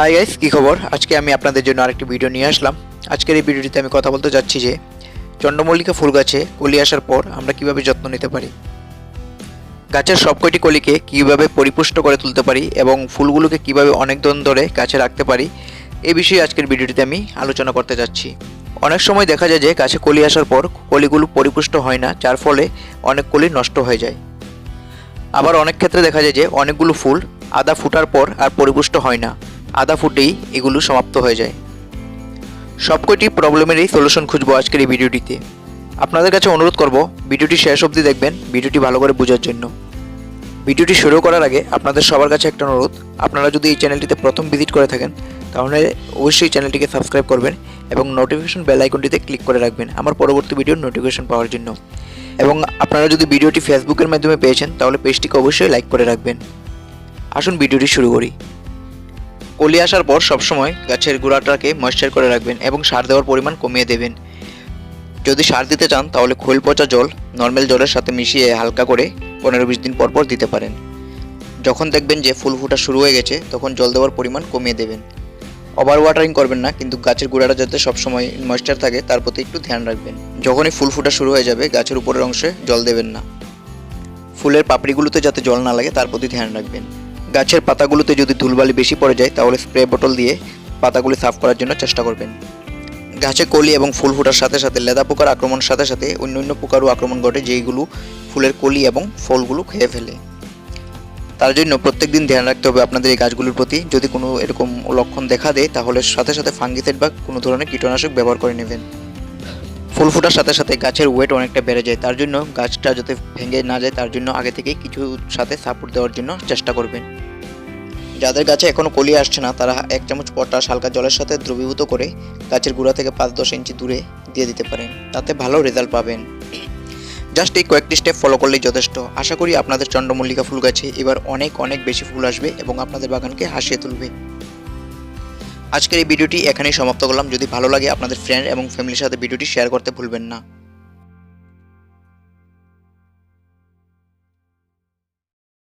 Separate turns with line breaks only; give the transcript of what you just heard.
Hi guys কী খবর? আজকে আমি আপনাদের জন্য আরেকটি ভিডিও নিয়ে আসলাম। আজকের এই ভিডিওটিতে আমি কথা বলতে যাচ্ছি যে, চন্দ্রমল্লিকা ফুল গাছে কলি আসার পর আমরা কীভাবে যত্ন নিতে পারি? গাছের সবকটি কলিকে কীভাবে পরিপুষ্ট করে তুলতে পারি এবং ফুলগুলোকে কীভাবে অনেক দিন ধরে গাছে রাখতে পারি এই বিষয়ে আজকের ভিডিওটিতে আমি আলোচনা করতে যাচ্ছি। অনেক সময় দেখা যায় যে, গাছে কলি আসার পর কলিগুলো পরিপুষ্ট হয় না, যার ফলে অনেক কলি নষ্ট হয়ে যায়। আবার অনেক ক্ষেত্রে দেখা যায় যে, অনেকগুলো ফুল আদা ফুটার পর আর পরিপুষ্ট হয় না। আদা ফুটেই এগুলো সমাপ্ত হয়ে যায়। সবকটি প্রবলেমেরই সলিউশন খুঁজবো আজকের এই ভিডিওটিতে। আপনাদের কাছে অনুরোধ করব, ভিডিওটি শেষ অবধি দেখবেন, ভিডিওটি ভালো করে বোঝার জন্য। ভিডিওটি শুরু করার আগে আপনাদের সবার কাছে একটা অনুরোধ, আপনারা যদি এই চ্যানেলটিতে প্রথম ভিজিট করে থাকেন, তাহলে অবশ্যই চ্যানেলটিকে সাবস্ক্রাইব করবেন এবং নোটিফিকেশন বেল আইকনটিতে ক্লিক করে রাখবেন আমার পরবর্তী ভিডিওর নোটিফিকেশন পাওয়ার জন্য। এবং আপনারা যদি ভিডিওটি ফেসবুকের মাধ্যমে পেয়েছেন, তাহলে পেজটিকে অবশ্যই লাইক করে রাখবেন। আসুন ভিডিওটি শুরু করি। কলি আসার পর সবসময় গাছের গোড়াটাকে ময়েশ্চার করে রাখবেন এবং সার দেওয়ার পরিমাণ কমিয়ে দেবেন। যদি সার দিতে চান, তাহলে খোল পচা জল নর্মাল জলের সাথে মিশিয়ে হালকা করে পনেরো বিশ দিন পর পর দিতে পারেন। যখন দেখবেন যে ফুল ফোটা শুরু হয়ে গেছে, তখন জল দেওয়ার পরিমাণ কমিয়ে দেবেন। ওভার ওয়াটারিং করবেন না, কিন্তু গাছের গোড়াটা যাতে সবসময় ময়েশ্চার থাকে, তার প্রতি একটু ধ্যান রাখবেন। যখনই ফুল ফোটা শুরু হয়ে যাবে, গাছের উপরের অংশে জল দেবেন না। ফুলের পাপড়িগুলোতে যাতে জল না লাগে, তার প্রতি ধ্যান রাখবেন। গাছের পাতাগুলোতে যদি ধুলবালি বেশি পড়ে যায়, তাহলে স্প্রে বোতল দিয়ে পাতাগুলি সাফ করার জন্য চেষ্টা করবেন। গাছে কলি এবং ফুল ফোটার সাথে সাথে, লেদা পোকার আক্রমণের সাথে সাথে অন্য অন্য পোকারও আক্রমণ ঘটে, যেইগুলো ফুলের কলি এবং ফলগুলো খেয়ে ফেলে। তার জন্য প্রত্যেক দিন ধ্যান রাখতে হবে আপনাদের এই গাছগুলোর প্রতি। যদি কোনো এরকম লক্ষণ দেখা দেয়, তাহলে সাথে সাথে ফাঙ্গিসাইড বা কোনো ধরনের কীটনাশক ব্যবহার করে নেবেন। ফুল ফোটার সাথে সাথে গাছের ওয়েট অনেকটা বেড়ে যায়। তার জন্য গাছটা যাতে ভেঙে না যায়, তার জন্য আগে থেকেই কিছু সাথে সাপোর্ট দেওয়ার জন্য চেষ্টা করবেন। যাদের গাছে এখনও কলি আসছে না, তারা এক চামচ পটাশ হালকা জলের সাথে দ্রবীভূত করে গাছের গোড়া থেকে পাঁচ দশ ইঞ্চি দূরে দিয়ে দিতে পারেন। তাতে ভালো রেজাল্ট পাবেন। জাস্ট এই কয়েকটি স্টেপ ফলো করলেই যথেষ্ট। আশা করি আপনাদের চন্দ্রমল্লিকা ফুল গাছে এবার অনেক অনেক বেশি ফুল আসবে এবং আপনাদের বাগানকে হাসিয়ে তুলবে। আজকের এই ভিডিওটি এখানেই সমাপ্ত করলাম। যদি ভালো লাগে আপনাদের ফ্রেন্ড এবং ফ্যামিলির সাথে ভিডিওটি শেয়ার করতে ভুলবেন না।